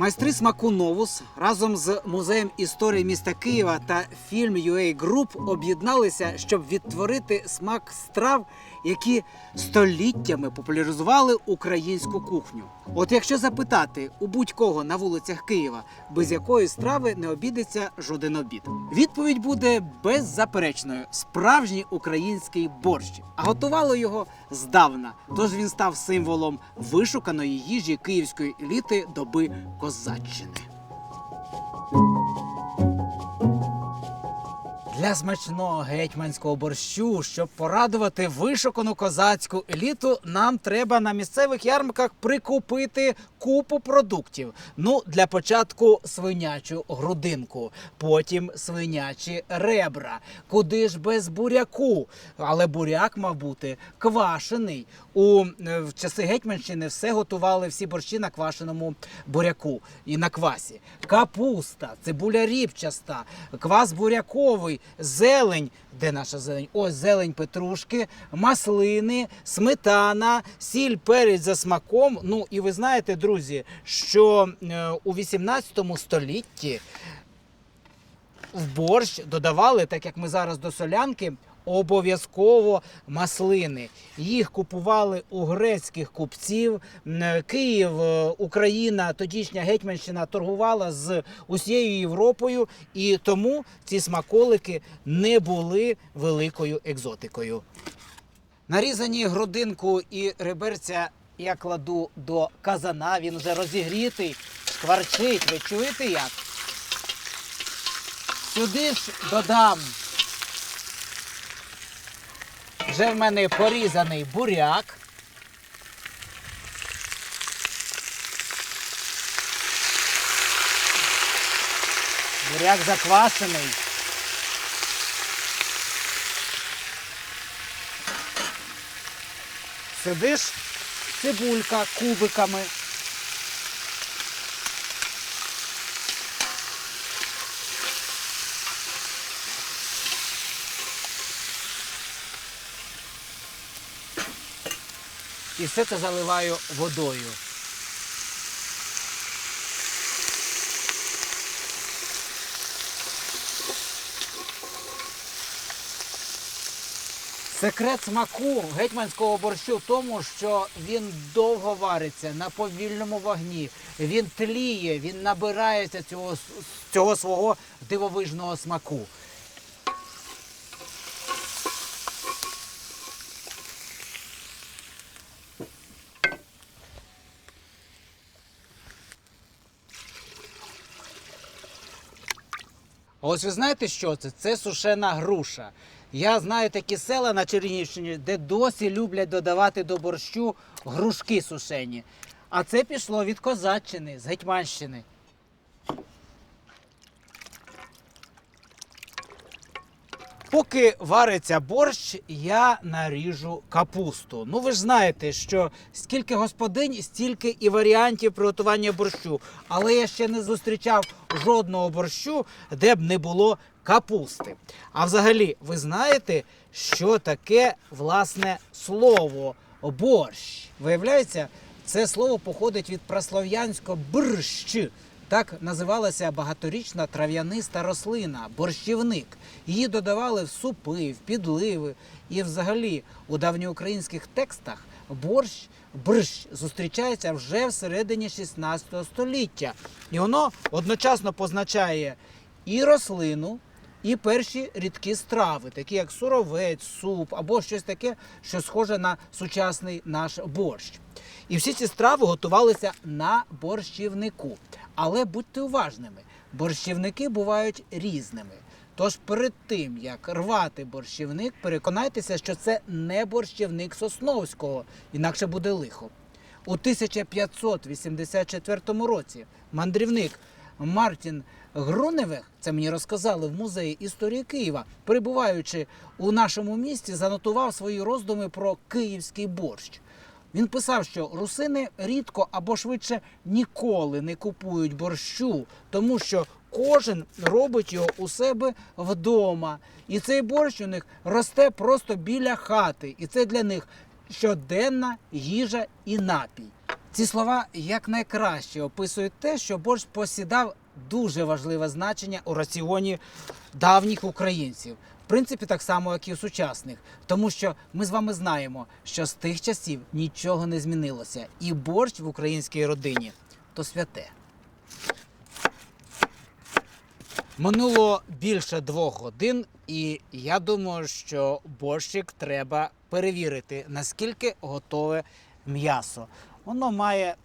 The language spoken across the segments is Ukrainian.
Майстри смаку Новус разом з музеєм історії міста Києва та фільм UA Group об'єдналися, щоб відтворити смак страв, які століттями популяризували українську кухню. От якщо запитати у будь-кого на вулицях Києва, без якої страви не обійдеться жоден обід, відповідь буде беззаперечною: справжній український борщ. А готували його здавна, тож він став символом вишуканої їжі київської еліти доби козаччини. Для смачного гетьманського борщу, щоб порадувати вишукану козацьку еліту, нам треба на місцевих ярмарках прикупити купу продуктів. Ну, для початку свинячу грудинку, потім свинячі ребра. Куди ж без буряку? Але буряк мав бути квашений. У е, в часи Гетьманщини все готували всі борщі на квашеному буряку і на квасі. Капуста, цибуля ріпчаста, квас буряковий, зелень. Де наша зелень? Ось зелень петрушки, маслини, сметана, сіль, перець за смаком. Ну і ви знаєте, друзі, що е, у 18 столітті в борщ додавали, так як ми зараз до солянки, обов'язково маслини. Їх купували у грецьких купців. Київ, е, Україна, тодішня Гетьманщина торгувала з усією Європою, і тому ці смаколики не були великою екзотикою. Нарізані грудинку і реберця я кладу до казана. Він вже розігрітий, шкварчить. Ви чуєте як? Сюди ж додам. Вже в мене порізаний буряк. Буряк заквашений. Сидиш цибулька кубиками. І все це заливаю водою. Секрет смаку гетьманського борщу в тому, що він довго вариться на повільному вогні. Він тліє, він набирається цього, цього свого дивовижного смаку. Ось ви знаєте, що це? Це сушена груша. Я знаю такі села на Чернігівщині, де досі люблять додавати до борщу грушки сушені. А це пішло від Козаччини, з Гетьманщини. Поки вариться борщ, я наріжу капусту. Ну ви ж знаєте, що скільки господинь, стільки і варіантів приготування борщу. Але я ще не зустрічав жодного борщу, де б не було капусти. А взагалі, ви знаєте, що таке власне слово борщ? Виявляється, це слово походить від праслов'янського брщ. Так називалася багаторічна трав'яниста рослина борщівник. Її додавали в супи, в підливи. І взагалі у давньоукраїнських текстах борщ, брщ зустрічається вже всередині 16 століття. І воно одночасно позначає і рослину, і перші рідкі страви, такі як суровець, суп або щось таке, що схоже на сучасний наш борщ. І всі ці страви готувалися на борщівнику. Але будьте уважними, борщівники бувають різними. Тож перед тим, як рвати борщівник, переконайтеся, що це не борщівник Сосновського, інакше буде лихо. У 1584 році мандрівник Мартін Груневих, це мені розказали в музеї історії Києва, перебуваючи у нашому місті, занотував свої роздуми про київський борщ. Він писав, що русини рідко або швидше ніколи не купують борщу, тому що кожен робить його у себе вдома. І цей борщ у них росте просто біля хати. І це для них щоденна їжа і напій. Ці слова якнайкраще описують те, що борщ посідав дуже важливе значення у раціоні давніх українців. В принципі, так само, як і у сучасних, тому що ми з вами знаємо, що з тих часів нічого не змінилося, і борщ в українській родині то святе. Минуло більше двох годин, і я думаю, що борщик треба перевірити, наскільки готове м'ясо. Воно має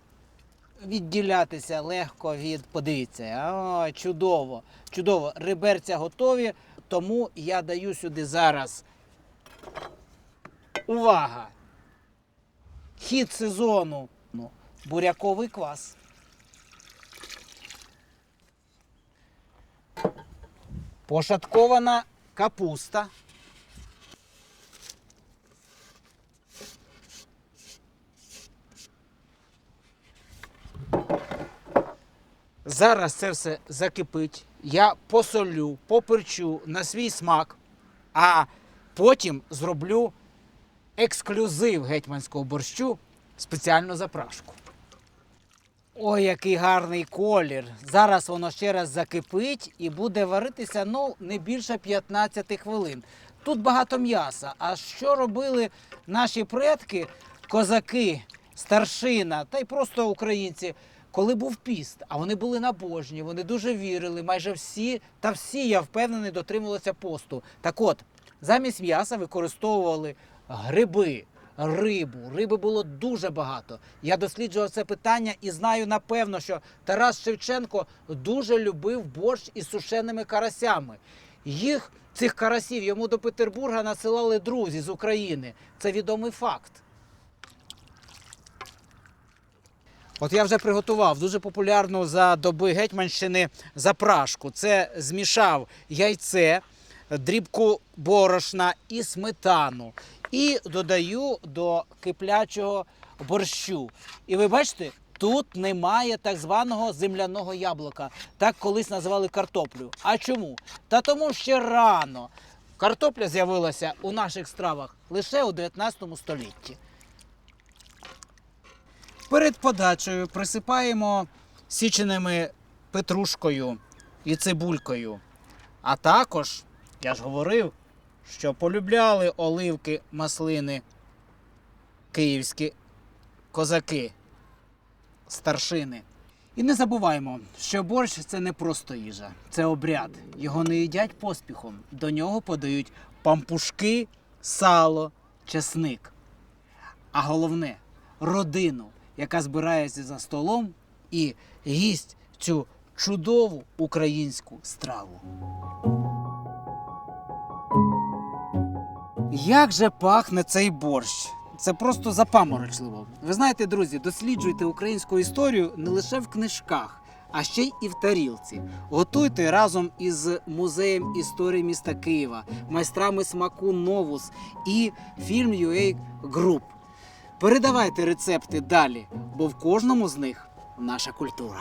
відділятися легко від. Подивіться, о, чудово, чудово. Реберця готові, тому я даю сюди зараз. Увага! Хід сезону. Ну, буряковий квас. Пошаткована капуста. Зараз це все закипить. Я посолю, поперчу на свій смак, а потім зроблю ексклюзив гетьманського борщу спеціальну запрашку. Ой, який гарний колір. Зараз воно ще раз закипить і буде варитися ну, не більше 15 хвилин. Тут багато м'яса. А що робили наші предки, козаки, старшина та й просто українці, коли був піст? А вони були набожні, вони дуже вірили. Майже всі, та всі, я впевнений, дотримувалися посту. Так от, замість м'яса використовували гриби, рибу. Риби було дуже багато. Я досліджував це питання і знаю напевно, що Тарас Шевченко дуже любив борщ із сушеними карасями. Їх, цих карасів, йому до Петербурга насилали друзі з України. Це відомий факт. От я вже приготував дуже популярну за доби Гетьманщини запрашку. Це змішав яйце, дрібку борошна і сметану. І додаю до киплячого борщу. І ви бачите, тут немає так званого земляного яблука. Так колись називали картоплю. А чому? Та тому ще рано. Картопля з'явилася у наших стравах лише у 19 столітті. Перед подачею присипаємо січеними петрушкою і цибулькою. А також, я ж говорив, що полюбляли оливки маслини київські козаки, старшини. І не забуваємо, що борщ це не просто їжа, це обряд. Його не їдять поспіхом. До нього подають пампушки, сало, чесник. А головне родину, яка збирається за столом і їсть цю чудову українську страву. Як же пахне цей борщ? Це просто запаморочливо. Ви знаєте, друзі, досліджуйте українську історію не лише в книжках, а ще й і в тарілці. Готуйте разом із музеєм історії міста Києва, майстрами смаку Новус і фільм UA Group. Передавайте рецепти далі, бо в кожному з них наша культура.